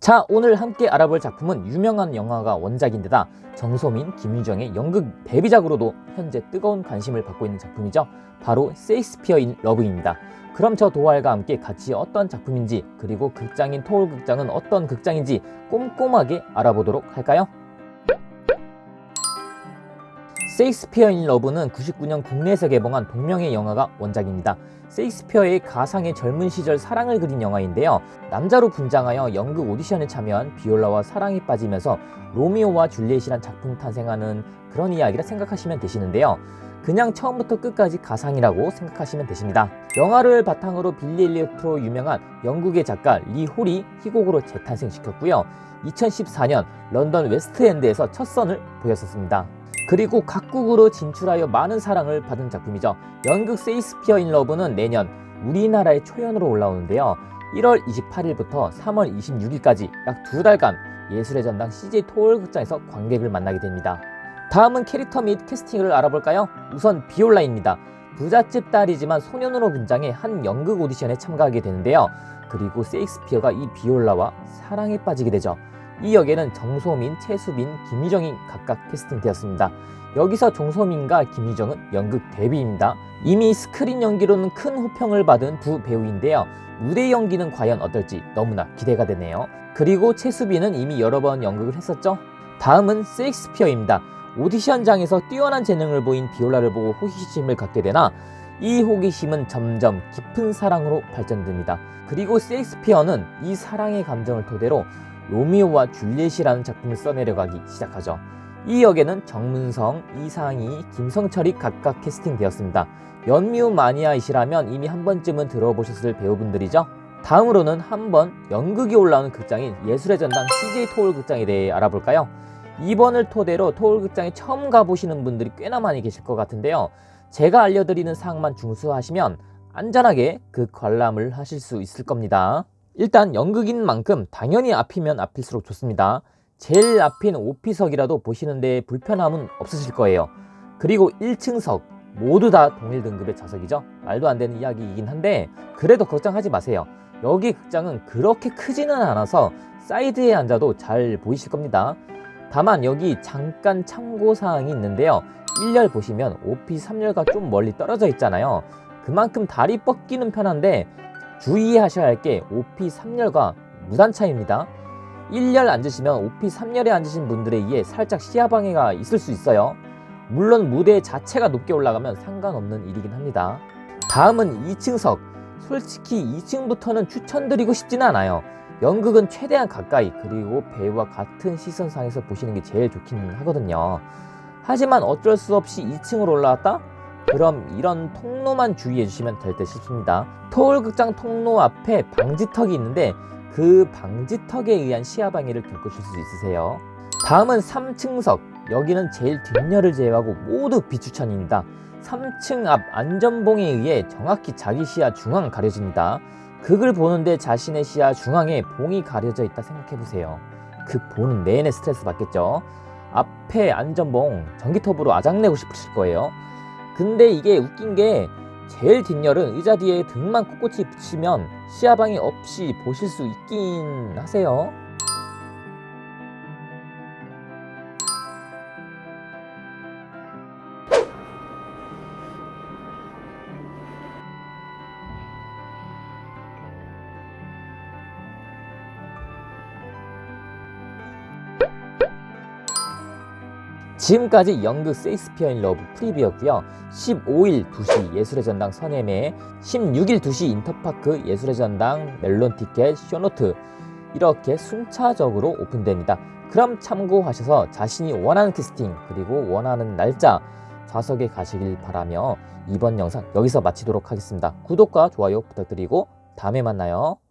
자, 오늘 함께 알아볼 작품은 유명한 영화가 원작인데다 정소민, 김유정의 연극 데뷔작으로도 현재 뜨거운 관심을 받고 있는 작품이죠. 바로 세익스피어 인 러브입니다. 그럼 저 도화알과 함께 같이 어떤 작품인지 그리고 극장인 토올 극장은 어떤 극장인지 꼼꼼하게 알아보도록 할까요? 세익스피어 인 러브는 99년 국내에서 개봉한 동명의 영화가 원작입니다. 세익스피어의 가상의 젊은 시절 사랑을 그린 영화인데요. 남자로 분장하여 연극 오디션에 참여한 비올라와 사랑에 빠지면서 로미오와 줄리엣이란 작품 탄생하는 그런 이야기라 생각하시면 되시는데요. 그냥 처음부터 끝까지 가상이라고 생각하시면 되십니다. 영화를 바탕으로 빌리 엘리어트로 유명한 영국의 작가 리 홀이 희곡으로 재탄생시켰고요. 2014년 런던 웨스트엔드에서 첫 선을 보였었습니다. 그리고 각국으로 진출하여 많은 사랑을 받은 작품이죠. 연극 세이스피어 인 러브는 내년 우리나라의 초연으로 올라오는데요. 1월 28일부터 3월 26일까지 약 두 달간 예술의 전당 CJ 토올 극장에서 관객을 만나게 됩니다. 다음은 캐릭터 및 캐스팅을 알아볼까요? 우선 비올라입니다. 부잣집 딸이지만 소년으로 분장해 한 연극 오디션에 참가하게 되는데요. 그리고 세익스피어가 이 비올라와 사랑에 빠지게 되죠. 이 역에는 정소민, 최수빈, 김유정이 각각 캐스팅되었습니다. 여기서 정소민과 김유정은 연극 데뷔입니다. 이미 스크린 연기로는 큰 호평을 받은 두 배우인데요. 무대 연기는 과연 어떨지 너무나 기대가 되네요. 그리고 최수빈은 이미 여러 번 연극을 했었죠. 다음은 세익스피어입니다. 오디션장에서 뛰어난 재능을 보인 비올라를 보고 호기심을 갖게 되나 이 호기심은 점점 깊은 사랑으로 발전됩니다. 그리고 세익스피어는 이 사랑의 감정을 토대로 로미오와 줄리엣이라는 작품을 써내려가기 시작하죠. 이 역에는 정문성, 이상희, 김성철이 각각 캐스팅되었습니다. 연미우 마니아이시라면 이미 한 번쯤은 들어보셨을 배우분들이죠. 다음으로는 한번 연극이 올라오는 극장인 예술의 전당 CJ 토올 극장에 대해 알아볼까요? 이번을 토대로 토올 극장에 처음 가보시는 분들이 꽤나 많이 계실 것 같은데요. 제가 알려드리는 사항만 중수하시면 안전하게 그 관람을 하실 수 있을 겁니다. 일단 연극인 만큼 당연히 앞이면 앞일수록 좋습니다. 제일 앞인 5피석이라도 보시는데 불편함은 없으실 거예요. 그리고 1층석 모두 다 동일 등급의 좌석이죠. 말도 안 되는 이야기이긴 한데 그래도 걱정하지 마세요. 여기 극장은 그렇게 크지는 않아서 사이드에 앉아도 잘 보이실 겁니다. 다만 여기 잠깐 참고사항이 있는데요. 1열 보시면 5피 3열과 좀 멀리 떨어져 있잖아요. 그만큼 다리 뻗기는 편한데 주의하셔야 할게 5P 3열과 무단 차이입니다. 1열 앉으시면 5P 3열에 앉으신 분들에 의해 살짝 시야 방해가 있을 수 있어요. 물론 무대 자체가 높게 올라가면 상관없는 일이긴 합니다. 다음은 2층석. 솔직히 2층부터는 추천드리고 싶지는 않아요. 연극은 최대한 가까이 그리고 배우와 같은 시선상에서 보시는 게 제일 좋긴 하거든요. 하지만 어쩔 수 없이 2층으로 올라왔다? 그럼 이런 통로만 주의해 주시면 될 듯 싶습니다. 토울극장 통로 앞에 방지턱이 있는데 그 방지턱에 의한 시야 방해를 겪으실 수 있으세요. 다음은 3층석. 여기는 제일 뒷열을 제외하고 모두 비추천입니다. 3층 앞 안전봉에 의해 정확히 자기 시야 중앙 가려집니다. 극을 보는데 자신의 시야 중앙에 봉이 가려져 있다 생각해 보세요. 극 보는 내내 스트레스 받겠죠. 앞에 안전봉 전기톱으로 아작내고 싶으실 거예요. 근데 이게 웃긴 게 제일 뒷열은 의자 뒤에 등만 꼿꼿이 붙이면 시야방해 없이 보실 수 있긴 하세요. 지금까지 연극 세익스피어 인 러브 프리뷰였고요. 15일 2시 예술의 전당 선예매, 16일 2시 인터파크 예술의 전당 멜론 티켓 쇼노트 이렇게 순차적으로 오픈됩니다. 그럼 참고하셔서 자신이 원하는 캐스팅 그리고 원하는 날짜 좌석에 가시길 바라며 이번 영상 여기서 마치도록 하겠습니다. 구독과 좋아요 부탁드리고 다음에 만나요.